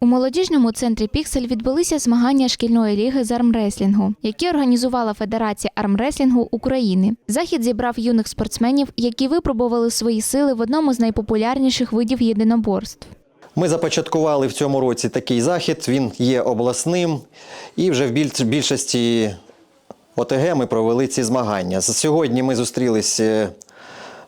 У молодіжному центрі Піксель відбулися змагання шкільної ліги з армреслінгу, які організувала Федерація армреслінгу України. Захід зібрав юних спортсменів, які випробували свої сили в одному з найпопулярніших видів єдиноборств. Ми започаткували в цьому році такий захід. Він є обласним, і вже в більшості ОТГ ми провели ці змагання. Сьогодні ми зустрілися е,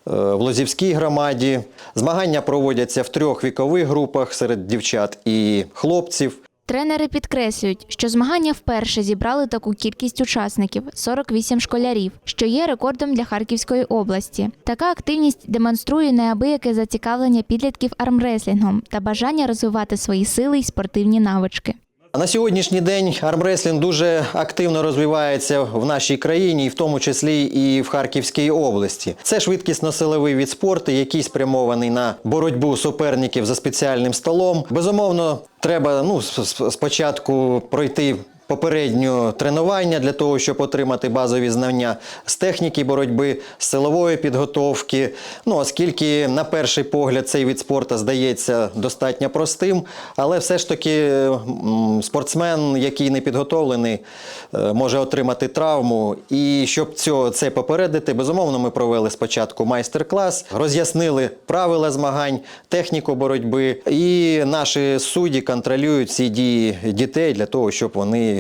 в Лозівській громаді. Змагання проводяться в трьох вікових групах серед дівчат і хлопців. Тренери підкреслюють, що змагання вперше зібрали таку кількість учасників 48 школярів, що є рекордом для Харківської області. Така активність демонструє неабияке зацікавлення підлітків армреслінгом та бажання розвивати свої сили й спортивні навички. На сьогоднішній день армреслінг дуже активно розвивається в нашій країні, і в тому числі і в Харківській області. Це швидкісно-силовий від спорту, який спрямований на боротьбу суперників за спеціальним столом. Безумовно, треба ну, спочатку пройти. Попереднє тренування для того, щоб отримати базові знання з техніки боротьби, з силової підготовки. Ну, оскільки на перший погляд цей від спорту здається достатньо простим, але все ж таки спортсмен, який не підготовлений, е, може отримати травму. І щоб цього, це попередити, безумовно, ми провели спочатку майстер-клас, роз'яснили правила змагань, техніку боротьби, і наші судді контролюють ці дії дітей для того, щоб вони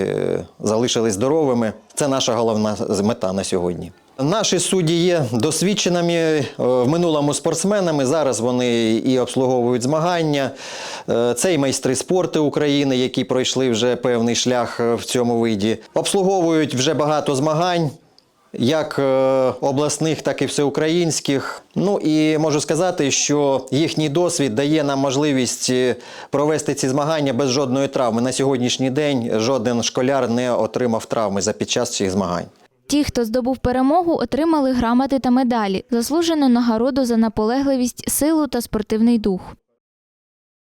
залишились здоровими. Це наша головна мета на сьогодні. Наші судді є досвідченими е, в минулому спортсменами. Зараз вони і обслуговують змагання. Е, Це і майстри спорту України, які пройшли вже певний шлях е, в цьому виді. Обслуговують вже багато змагань. Як е, обласних, так і всеукраїнських. Ну і можу сказати, що їхній досвід дає нам можливість е, провести ці змагання без жодної травми. На сьогоднішній день жоден школяр не отримав травми за під час цих змагань. Ті, хто здобув перемогу, отримали грамоти та медалі, заслужену нагороду за наполегливість, силу та спортивний дух.